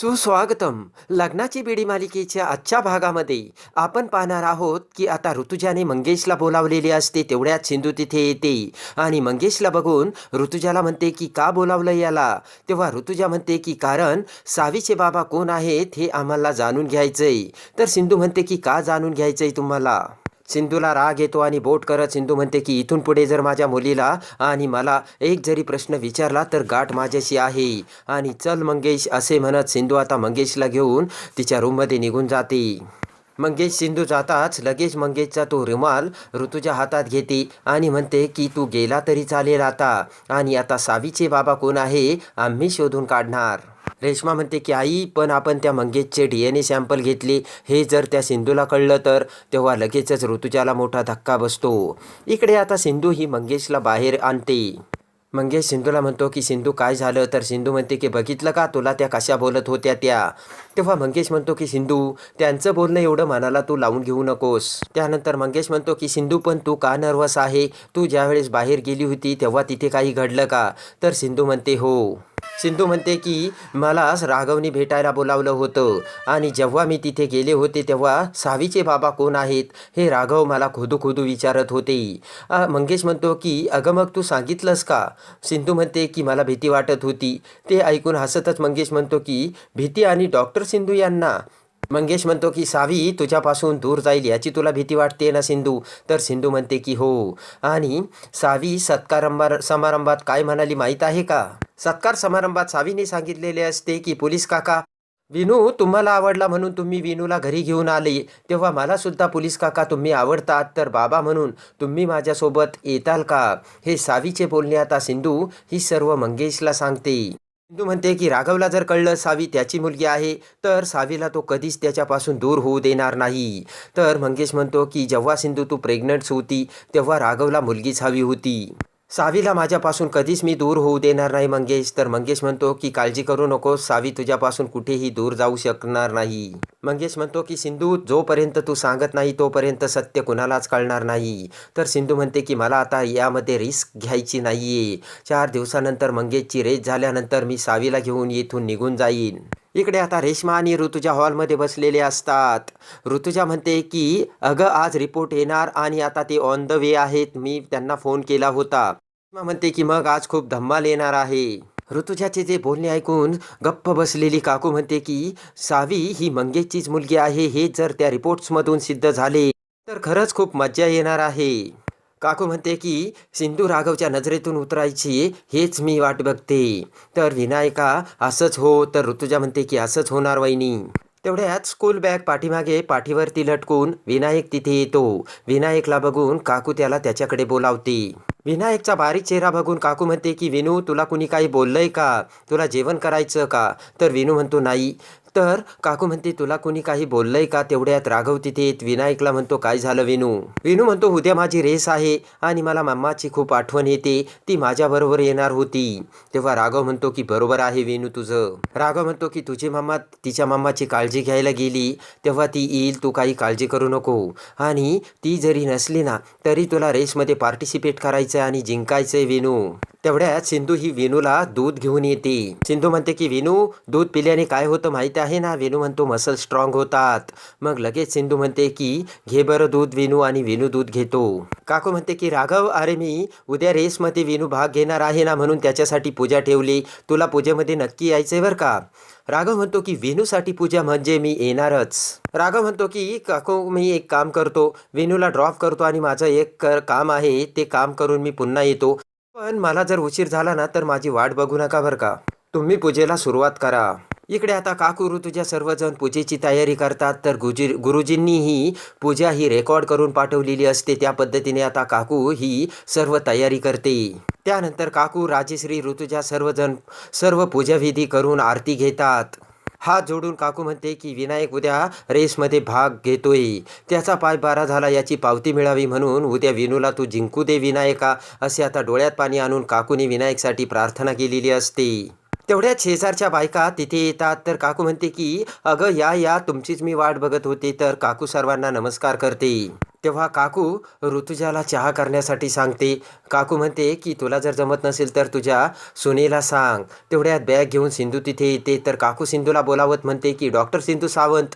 सुस्वागतम. लग्नाची बेडी मालिकेच्या आजच्या भागामध्ये आपण पाहणार आहोत की आता ऋतुजाने मंगेशला बोलावलेले असते तेवढ्यात सिंधू तिथे येते. आणि मंगेशला बघून ऋतुजाला म्हणते की का बोलावलं याला? तेव्हा ऋतुजा म्हणते की कारण सावीचे बाबा कोण आहेत हे आम्हाला जाणून घ्यायचंय. तर सिंधू म्हणते की का जाणून घ्यायचंय तुम्हाला? सिंधूला राग येतो आणि बोट करत सिंधू म्हणते की इथून पुढे जर माझ्या मुलीला आणि मला एक जरी प्रश्न विचारला तर गाठ माझ्याशी आहे. आणि चल मंगेश असे म्हणत सिंधू आता मंगेशला घेऊन तिच्या रूममध्ये निघून जाते. मंगेश सिंधू जाताच लगेच मंगेशचा तो रुमाल ऋतूच्या हातात घेते आणि म्हणते की तू गेला तरी चालेल आता. आणि आता सावीचे बाबा कोण आहे आम्ही शोधून काढणार. रेश्मा म्हणते की आई पण आपण त्या मंगेशचे डी एन ए सॅम्पल घेतले. हे जर त्या सिंधूला कळलं तर तेव्हा लगेचच ऋतुजाला मोठा धक्का बसतो. इकडे आता सिंधू ही मंगेशला बाहेर आणते. मंगेश सिंधूला म्हणतो की सिंधू काय झालं? तर सिंधू म्हणते की बघितलं का? तुला त्या कशा बोलत होत्या त्या? तेव्हा मंगेश म्हणतो की सिंधू त्यांचं बोलणं एवढं मनाला तू लावून घेऊ नकोस. त्यानंतर मंगेश म्हणतो की सिंधू पण तू का नर्वस आहे? तू ज्यावेळेस बाहेर गेली होती तेव्हा तिथे काही घडलं का? तर सिंधू म्हणते हो. सिंधू म्हणते की मला राघवनी भेटायला बोलावलं होतं आणि जेव्हा मी तिथे गेले होते तेव्हा सावीचे बाबा कोण आहेत? हे राघव मला खोदू खोदू विचारत होते. मंगेश म्हणतो की अगं मग तू सांगितलंस का? सिंधू म्हणते की मला भीती वाटत होती. ते ऐकून हसतच मंगेश म्हणतो की भीती आणि डॉक्टर सिंधू यांना. मंगेश म्हणतो की सावी तुझ्यापासून दूर जाईल याची तुला भीती वाटते ना सिंधू? तर सिंधू म्हणते की हो. आणि सावी सत्कारंभा समारंभात काय म्हणाली माहीत आहे का? सत्कार समारंभात सावीने सांगितलेले असते की पोलीस काका विनू तुम्हाला आवडला म्हणून तुम्ही विनूला घरी घेऊन आले. तेव्हा मला सुद्धा पोलीस काका तुम्ही आवडतात. तर बाबा म्हणून तुम्ही माझ्यासोबत येताल का? हे सावीचे बोलणे आता सिंधू ही सर्व मंगेशला सांगते. सिंधू म्हणते की राघवला जर कळलं सावी त्याची मुलगी आहे तर सावीला तो कधीच त्याच्यापासून दूर होऊ देणार नाही. तर मंगेश म्हणतो की जेव्हा सिंधू तू प्रेग्नंट होती तेव्हा राघवला मुलगीच हवी होती. सावीला माझ्यापासून कधीच मी दूर होऊ देणार नाही मंगेश. तर मंगेश म्हणतो की काळजी करू नकोस. सावी तुझ्यापासून कुठेही दूर जाऊ शकणार नाही. मंगेश म्हणतो की सिंधू जोपर्यंत तू सांगत नाही तोपर्यंत सत्य कुणालाच कळणार नाही. तर सिंधू म्हणते की मला आता यामध्ये रिस्क घ्यायची नाहीये. चार दिवसानंतर मंगेशची रेस झाल्यानंतर मी सावीला घेऊन येथून निघून जाईन. इकडे आता रेश्मा आणि ऋतुजा हॉलमध्ये बसलेले असतात. ऋतुजा म्हणते की अगं आज रिपोर्ट येणार आणि आता ते ऑन द वे आहेत. मी त्यांना फोन केला होता. रेश्मा म्हणते की मग आज खूप धम्माल येणार आहे. ऋतुजाचे जे बोलणे ऐकून गप्प बसलेली काकू म्हणते की सावी ही मंगेशचीच मुलगी आहे. हे जर त्या रिपोर्ट्समधून सिद्ध झाले तर खरंच खूप मज्जा येणार आहे. काकू म्हणते की सिंधू राघवच्या नजरेतून उतरायची हेच मी वाट बघते. तर विनायका असंच हो. तर ऋतुजा म्हणते की असंच होणार वहिनी. तेवढ्यात स्कूल बॅग पाठीमागे पाठीवरती लटकून विनायक तिथे येतो. विनायकला बघून काकू त्याला त्याच्याकडे बोलावते. विनायकचा बारीक चेहरा बघून काकू म्हणते की विनू तुला कुणी काही बोललंय का? तुला जेवण करायचं का? तर विनू म्हणतो नाही. तर काकू म्हणते तुला कुणी काही बोललंय का तेवढ्यात राघव तिथे येत? विनायकला म्हणतो काय झालं विनू? विनू म्हणतो उद्या माझी रेस आहे आणि मला मम्माची खूप आठवण येते. ती माझ्याबरोबर येणार होती. तेव्हा राघव म्हणतो की बरोबर आहे विनू तुझं. राघव म्हणतो की तुझी मम्मा तिच्या मम्माची काळजी घ्यायला गेली. तेव्हा ती येईल तू काही काळजी करू नको. आणि ती जरी नसली ना तरी तुला रेसमध्ये पार्टिसिपेट करायचं आणि जिंकायचंय विनू. तेवढ्यात सिंधू ही वेणूला दूध घेऊन येते. सिंधू म्हणते की वेणू दूध पिल्याने काय होतं माहिती आहे ना? वेणू म्हणतो मसल स्ट्रॉंग होतात. मग लगेच सिंधू म्हणते की घे बरं दूध वेणू आणि वेणू दूध घेतो. काकू म्हणते की राघव अरे मी उद्या रेसमध्ये विनू भाग घेणार आहे ना म्हणून त्याच्यासाठी पूजा ठेवली. तुला पूजेमध्ये नक्की यायचंय बरं का? राघव म्हणतो की वेणूसाठी पूजा म्हणजे मी येणारच. राघव म्हणतो की काकू मी एक काम करतो. वेणूला ड्रॉप करतो आणि माझं एक काम आहे. ते काम करून मी पुन्हा येतो. पण मला जर उशीर झाला ना तर माझी वाट बघू नका बरं का. तुम्ही पूजेला सुरुवात करा. इकडे आता काकू ऋतुजा सर्वजण पूजेची तयारी करतात तर गुजी गुरुजींनीही पूजा ही रेकॉर्ड करून पाठवलेली असते. त्या पद्धतीने आता काकू ही सर्व तयारी करते. त्यानंतर काकू राजेश्री ऋतुजा सर्वजण सर्व पूजाविधी करून आरती घेतात. हात जोडून काकू म्हणते की विनायक उद्या रेसमध्ये भाग घेतोय. त्याचा पाय बारा झाला याची पावती मिळावी म्हणून उद्या विनूला तू जिंकू दे विनायका. असे आता डोळ्यात पाणी आणून काकूने विनायकसाठी प्रार्थना केलेली असते. तेवढ्या शेजारच्या बायका तिथे येतात. तर काकू म्हणते की अगं या या तुमचीच मी वाट बघत होते. तर काकू सर्वांना नमस्कार करते. तेव्हा काकू ऋतुजाला चहा करण्यासाठी सांगते. काकू म्हणते की तुला जर जमत नसेल तर तुझ्या सुनेला सांग. तेवढ्यात बॅग घेऊन सिंधू तिथे येते. तर काकू सिंधूला बोलावत म्हणते की डॉक्टर सिंधू सावंत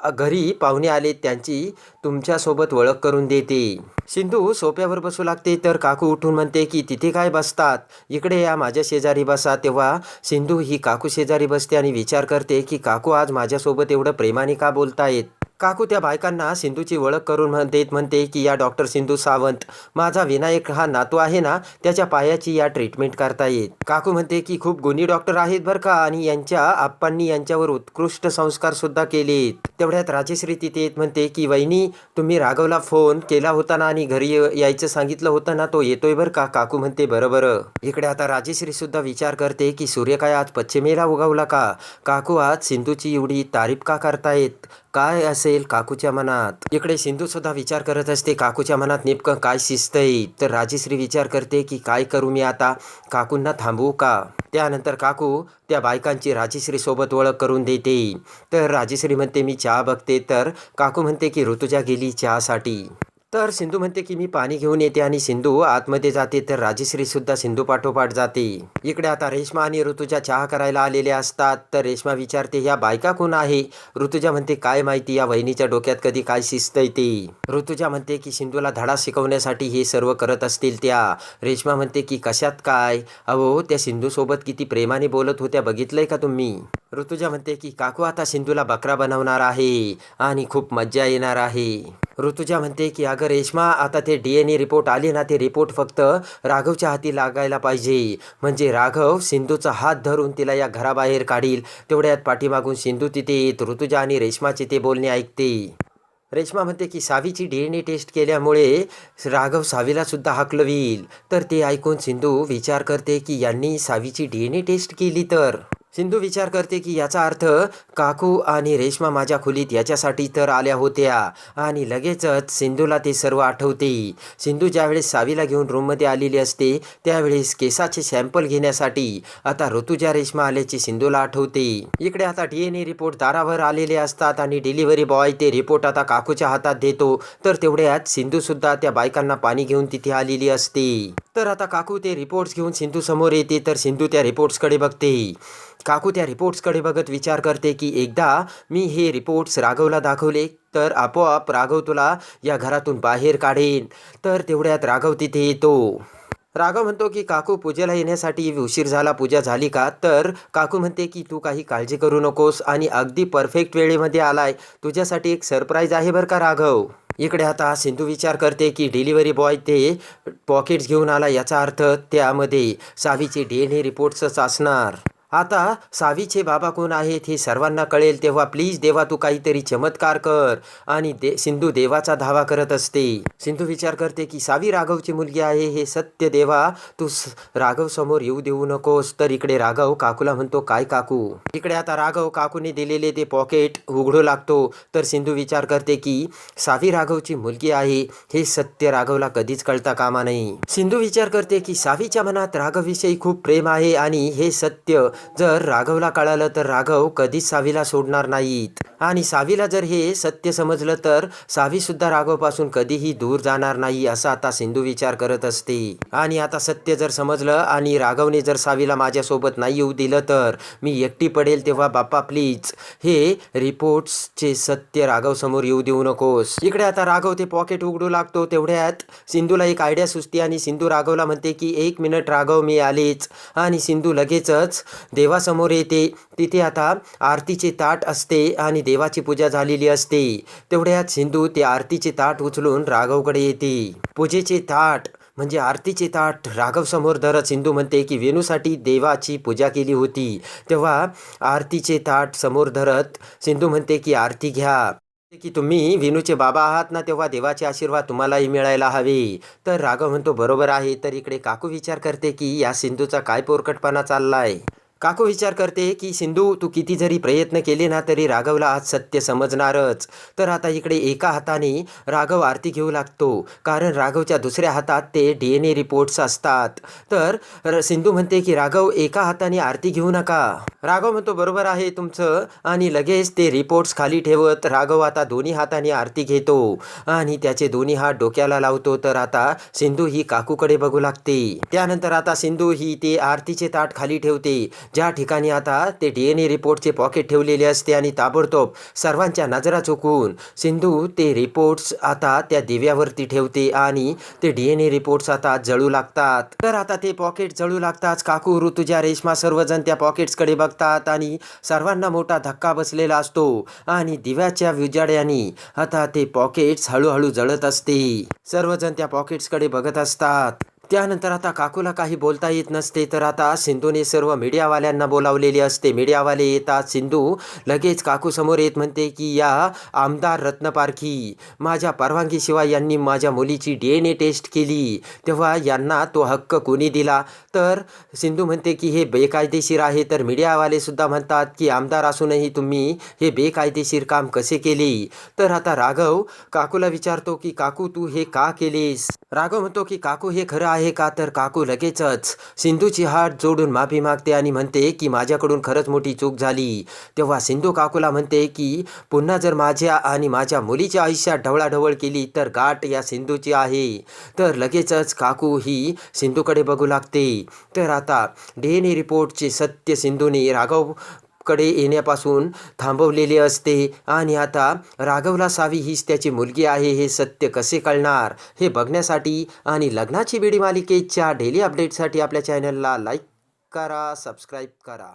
घरी पाहुणे आले त्यांची तुमच्यासोबत ओळख करून देते. सिंधू सोप्यावर बसू लागते तर काकू उठून म्हणते की तिथे काय बसतात? इकडे या माझ्या शेजारी बसा. तेव्हा सिंधू ही काकू शेजारी बसते आणि विचार करते की काकू आज माझ्यासोबत एवढं प्रेमाने का बोलतायत? काकू त्या बायकांना सिंधूची ओळख करून म्हण देत म्हणते की या डॉक्टर सिंधू सावंत माझा विनायक हा नातू आहे ना त्याच्या पायाची या ट्रीटमेंट करता येत काकू म्हणते की खूप गुणी डॉक्टर आहेत बरं का आणि यांच्या आप्पांनी यांच्यावर उत्कृष्ट संस्कार सुद्धा केलेत. तेवढ्यात राजेश्री तिथे येत म्हणते की वहिनी तुम्ही राघवला फोन केला होता ना आणि घरी ये- यायचं सांगितलं होतं ना तो येतोय बरं का? काकू म्हणते बरं बरं. इकडे आता राजेश्री सुद्धा विचार करते की सूर्य काय आज पश्चिमेला उगवला का? काकू आज सिंधूची एवढी तारीफ का करतायत? काय असेल काकूच्या मनात? इकडे सिंधू सुद्धा विचार करत असते काकूच्या मनात नेमकं काय शिजतंय तर राजेश्री विचार करते की काय करू मी आता? काकूंना थांबवू का? त्यानंतर काकू त्या बायकांची राजेश्री सोबत ओळख करून देते. तर राजेश्री म्हणते मी चहा बघते. तर काकू म्हणते की ऋतुजा गेली चहासाठी. तर सिंधू म्हणते की मी पाणी घेऊन येते आणि सिंधू आतमध्ये जाते तर राजेश्री सुद्धा सिंधू पाठोपाठ जाते. इकडे आता रेश्मा आणि ऋतुजा चहा करायला आलेले असतात. तर रेश्मा विचारते ह्या बायका कोण आहे? ऋतुजा म्हणते काय माहिती या वहिनीच्या डोक्यात कधी काय शिजतंय ते. ऋतुजा म्हणते की सिंधूला धडा शिकवण्यासाठी हे सर्व करत असतील त्या. रेश्मा म्हणते की कशात काय? अहो त्या सिंधू सोबत किती प्रेमाने बोलत होत्या बघितलंय का तुम्ही? ऋतुजा म्हणते की काकू आता सिंधूला बकरा बनवणार आहे आणि खूप मज्जा येणार आहे. ऋतुजा म्हणते की अगं रेश्मा आता ते डी एन ए रिपोर्ट आली ना ते रिपोर्ट फक्त राघवच्या हाती लागायला पाहिजे. म्हणजे राघव सिंधूचा हात धरून तिला या घराबाहेर काढील. तेवढ्यात पाठीमागून सिंधू तिथे येत ऋतुजा आणि रेश्माचे ते बोलणे ऐकते. रेश्मा म्हणते की सावीची डी एन ए टेस्ट केल्यामुळे राघव सावीला सुद्धा हकलवील. तर ते ऐकून सिंधू विचार करते की यांनी सावीची डी एन ए टेस्ट केली तर? सिंधू विचार करते की याचा अर्थ काकू आणि रेश्मा माझ्या खोलीत याच्यासाठी तर आल्या होत्या. आणि लगेचच सिंधूला ते सर्व आठवते. सिंधू ज्यावेळेस सावीला घेऊन रूममध्ये आलेली असते त्यावेळेस केसाचे सॅम्पल घेण्यासाठी आता ऋतुजा रेश्मा आल्याचे सिंधूला आठवते. इकडे आता डी एन ए रिपोर्ट दारावर आलेले असतात आणि डिलिव्हरी बॉय ते रिपोर्ट आता काकूच्या हातात देतो. तर तेवढ्यात सिंधू सुद्धा त्या बायकांना पाणी घेऊन तिथे आलेली असते. तर आता काकू ते रिपोर्ट्स घेऊन सिंधू समोर येते तर सिंधू त्या रिपोर्ट्सकडे बघते. काकू त्या रिपोर्ट्सकडे बघत विचार करते की एकदा मी हे रिपोर्ट्स राघवला दाखवले तर आपोआप राघव तुला या घरातून बाहेर काढेन. तर तेवढ्यात राघव तिथे येतो. राघव म्हणतो की काकू पूजेला येण्यासाठी उशीर झाला पूजा झाली का? तर काकू म्हणते की तू काही काळजी करू नकोस आणि अगदी परफेक्ट वेळेमध्ये आलाय. तुझ्यासाठी एक सरप्राईज आहे बरं का राघव? इकडे आता सिंधू विचार करते की डिलिव्हरी बॉय ते पॉकेट्स घेऊन आला याचा अर्थ त्यामध्ये सावीचे डी एन ए रिपोर्ट्सच असणार. आता सावीचे बाबा कोण आहेत हे सर्वांना कळेल तेव्हा प्लीज देवा तू काहीतरी चमत्कार कर. आणि दे सिंधू देवाचा धावा करत असते. सिंधू विचार करते की सावी राघवची मुलगी आहे हे सत्य देवा. तू स- राघव समोर येऊ देऊ नकोस. तर इकडे राघव काकूला म्हणतो काय काकू? इकडे आता राघव काकूने दिलेले ते पॉकेट उघडू लागतो. तर सिंधू विचार करते की सावी राघवची मुलगी आहे. हे सत्य राघवला कधीच कळता कामा नाही सिंधू विचार करते की सावीच्या मनात राघवविषयी खूप प्रेम आहे आणि हे सत्य जर राघवला कळालं तर राघव कधीच सावीला सोडणार नाहीत. आणि सावीला जर हे सत्य समजलं तर सावी सुद्धा राघवपासून कधीही दूर जाणार नाही असा आता सिंधू विचार करत असते. आणि आता सत्य जर समजलं आणि राघवने जर सावीला माझ्यासोबत नाही येऊ दिलं तर मी एकटी पडेल तेव्हा बाप्पा प्लीज हे रिपोर्ट्सचे सत्य राघव समोर येऊ देऊ नकोस. इकडे आता राघव ते पॉकेट उघडू लागतो तेवढ्यात सिंधूला एक आयडिया सुचते आणि सिंधू राघवला म्हणते की एक मिनिट राघव मी आलेच. आणि सिंधू लगेचच देवासमोर येते. तिथे आता आरतीचे ताट असते आणि देवाची पूजा झालेली असते. तेवढ्यात सिंधू ते आरतीचे ताट उचलून राघवकडे येते. पूजेचे ताट म्हणजे आरतीचे ताट. राघव समोर धरत सिंधू म्हणते की वेणूसाठी देवाची पूजा केली होती. तेव्हा आरतीचे ताट समोर धरत सिंधू म्हणते की आरती घ्या. की तुम्ही विनूचे बाबा आहात ना तेव्हा देवाचे आशीर्वाद तुम्हालाही मिळायला हवे. तर राघव म्हणतो बरोबर आहे. तर इकडे काकू विचार करते की या सिंधूचा काय पोरकटपणा चाललाय? काकू विचार करते की सिंधू तू किती जरी प्रयत्न केले ना तरी राघवला आज सत्य समजणारच. तर आता इकडे एका हाताने राघव आरती घेऊ लागतो. कारण राघवच्या दुसऱ्या हातात ते डी एन ए रिपोर्ट्स असतात. तर सिंधू म्हणते की राघव एका हाताने आरती घेऊ नका. राघव म्हणतो बरोबर आहे तुमचं. आणि लगेच ते रिपोर्ट्स खाली ठेवत राघव आता दोन्ही हाताने आरती घेतो. आणि त्याचे दोन्ही हात डोक्याला लावतो. तर आता सिंधू ही काकूकडे बघू लागते. त्यानंतर आता सिंधू ही ते आरतीचे ताट खाली ठेवते. ज्या ठिकाणी आता ते डी एन ए रिपोर्टचे पॉकेट ठेवलेले असते आणि ताबडतोब सर्वांच्या नजरा चुकून सिंधू ते रिपोर्ट्स आता त्या दिव्यावरती ठेवते आणि ते डी एन ए रिपोर्ट्स आता जळू लागतात. तर आता ते पॉकेट जळू लागताच काकू ऋतुजा रेश्मा सर्वजण त्या पॉकेट्सकडे बघतात आणि सर्वांना मोठा धक्का बसलेला असतो आणि दिव्याच्या विजाड्याने आता ते पॉकेट्स हळूहळू जळत असते. सर्वजण त्या पॉकेट्सकडे बघत असतात. त्यानंतर आता काकूला काही बोलता येत नसते तर आता सिंधूने सर्व मीडियावाल्यांना बोलावलेले असते. मीडियावाले येतात सिंधू लगेच काकू समोर येत म्हणते की या आमदार रत्नपारखी माझ्या परवानगीशिवाय यांनी माझ्या मुलीची डी एन ए टेस्ट केली. तेव्हा यांना तो हक्क कोणी दिला? तर सिंधू म्हणते की हे बेकायदेशीर आहे. तर मीडियावालेसुद्धा म्हणतात की आमदार असूनही तुम्ही हे बेकायदेशीर काम कसे केले? तर आता राघव काकूला विचारतो की काकू तू हे का केलेस? राघव म्हणतो की काकू हे खरं आहे का तर काकू लगेचच. सिंधूची हात जोडून माफी मागते आणि म्हणते की माझ्याकडून खरंच मोठी चूक झाली. तेव्हा सिंधू काकूला म्हणते की पुन्हा जर माझ्या आणि माझ्या मुलीच्या आयुष्यात ढवळाढवळ केली तर गाठ या सिंधूची आहे. तर लगेचच काकू ही सिंधूकडे बघू लागते. तर आता डी एन ए रिपोर्टचे सत्य सिंधूने राघव कडे येण्यापासून थांबवलेले असते. आणि आता राघवला सावी हीच त्याची मुलगी आहे हे सत्य कसे कळणार? हे बघण्यासाठी आणि लग्नाची बिडी मालिकेच्या डेली अपडेटसाठी आपल्या चॅनलला लाईक करा सबस्क्राईब करा.